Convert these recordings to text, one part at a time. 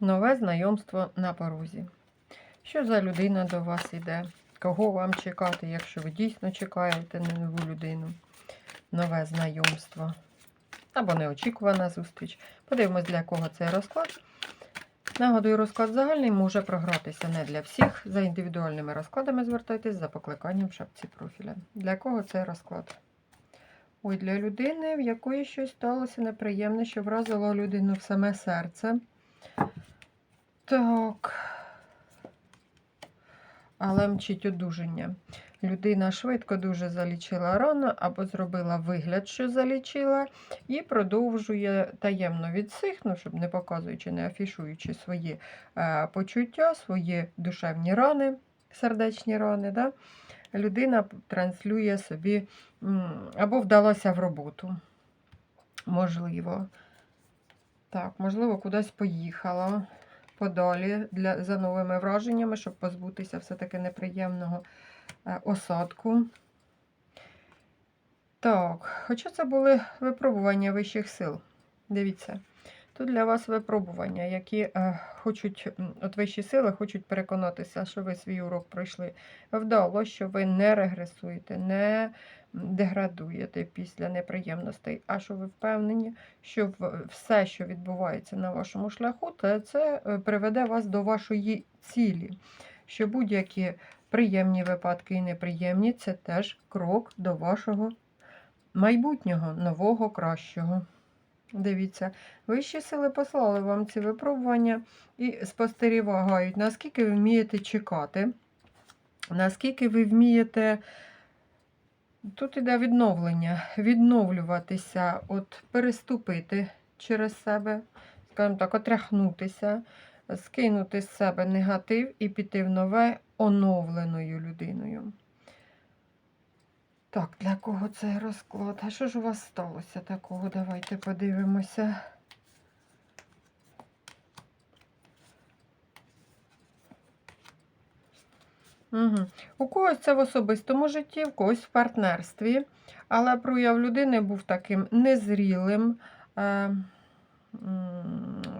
Нове знайомство на порозі. Що за людина до вас іде? Кого вам чекати, якщо ви дійсно чекаєте на нову людину? Нове знайомство. Або неочікувана зустріч. Подивимось, для кого цей розклад. Нагадую, розклад загальний може програтися не для всіх. За індивідуальними розкладами звертайтесь за покликанням в шапці профіля. Для кого цей розклад? Ой, для людини, в якої щось сталося неприємне, що вразило людину в саме серце. Так. Але мчить одужання. Людина швидко дуже залічила рану або зробила вигляд, що залічила, і продовжує таємно від всіх, ну, щоб не показуючи, не афішуючи свої е, почуття, свої душевні рани, сердечні рани. Да? Людина транслює собі або вдалася в роботу. Можливо. Так, можливо, кудись поїхала подалі для, за новими враженнями, щоб позбутися все-таки неприємного е, осадку. Так, хоча це були випробування вищих сил. Дивіться, тут для вас випробування, які е, хочуть, от вищі сили хочуть переконатися, що ви свій урок пройшли вдало, що ви не регресуєте, не деградуєте після неприємностей, а що ви впевнені, що все, що відбувається на вашому шляху, то це е, приведе вас до вашої цілі. Що будь-які приємні випадки і неприємні це теж крок до вашого майбутнього, нового, кращого. Дивіться, вищі сили послали вам ці випробування і спостерігають, наскільки ви вмієте чекати, наскільки ви вмієте. Тут іде відновлення, відновлюватися, от переступити через себе, скажімо так, отряхнутися, скинути з себе негатив і піти в нове оновленою людиною. Так, для кого цей розклад? А що ж у вас сталося такого? Давайте подивимося. Угу. У когось це в особистому житті, в когось в партнерстві, але прояв людини був таким незрілим. Е,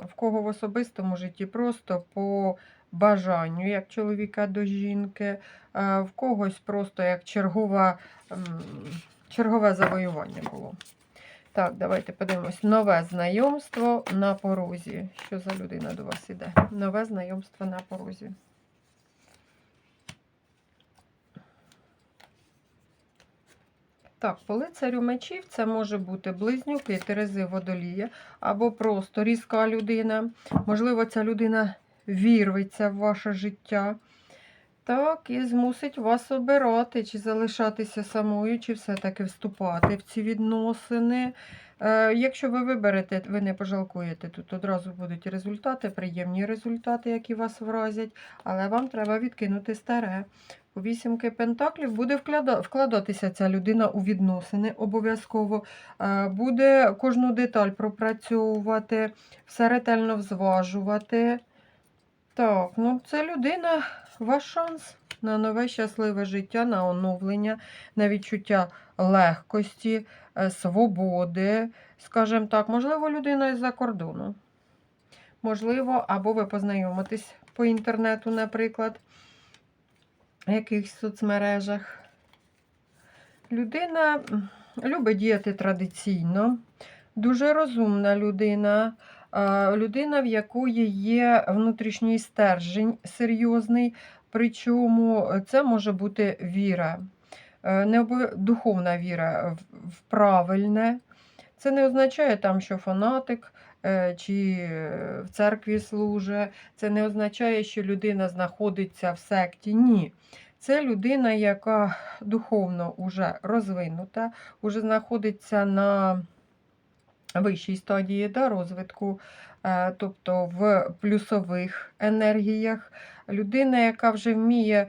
в кого в особистому житті просто по бажанню, як чоловіка до жінки, е, в когось просто як чергова, чергове завоювання було. Так, давайте подивимось. Нове знайомство на порозі. Що за людина до вас іде? Нове знайомство на порозі. Так, по лицарю мечів це може бути близнюки, терези водолія, або просто різка людина. Можливо, ця людина вірветься в ваше життя. Так, і змусить вас обирати, чи залишатися самою, чи все-таки вступати в ці відносини. Е, якщо ви виберете, ви не пожалкуєте, тут одразу будуть результати, приємні результати, які вас вразять, але вам треба відкинути старе. У вісімки пентаклів буде вкладатися ця людина у відносини обов'язково. Е, Буде кожну деталь пропрацьовувати, все ретельно взважувати. Так, ну це людина, ваш шанс на нове щасливе життя, на оновлення, на відчуття легкості, е, свободи. Скажімо так, можливо, людина із-за кордону. Можливо, або ви познайомитесь по інтернету, наприклад, в якихось соцмережах. Людина любить діяти традиційно, дуже розумна людина, людина, в якої є внутрішній стержень серйозний, причому це може бути віра, Е, не духовна віра в- правильне. Це не означає там, що фанатик е, чи е, в церкві служить. Це не означає, що людина знаходиться в секті. Ні. Це людина, яка духовно вже розвинута, вже знаходиться на вищій стадії да, розвитку, е, тобто в плюсових енергіях. Людина, яка вже вміє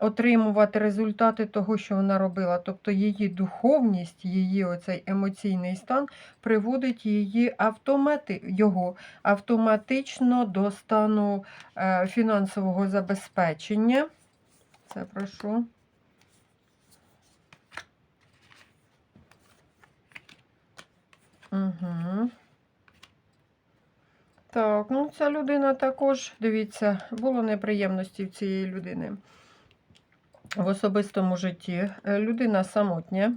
отримувати результати того, що вона робила. Тобто її духовність, її оцей емоційний стан приводить її автомати, його автоматично до стану е, фінансового забезпечення. Це прошу. Угу. Так, ну ця людина також, дивіться, було неприємності в цієї людини в особистому житті. Е, Людина самотня.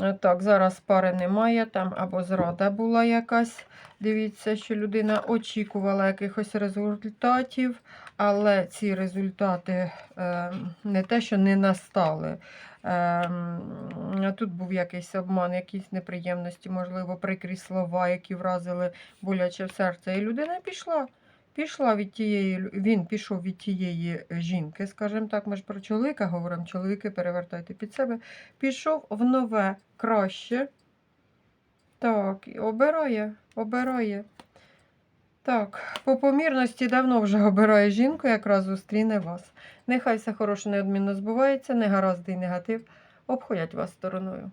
Е, Так, зараз пари немає, там або зрада була якась. Дивіться, що людина очікувала якихось результатів, але ці результати е, не те, що не настали. Е, тут був якийсь обман, якісь неприємності, можливо, прикрі слова, які вразили боляче в серце. І людина пішла. Пішла від тієї, він пішов від тієї жінки, скажімо так, ми ж про чоловіка говоримо, чоловіки перевертайте під себе. Пішов в нове, краще. Так, обирає, обирає. Так, по помірності давно вже обирає жінку, якраз зустріне вас. Нехай все хороше неодмінно збувається, негаразди і негатив обходять вас стороною.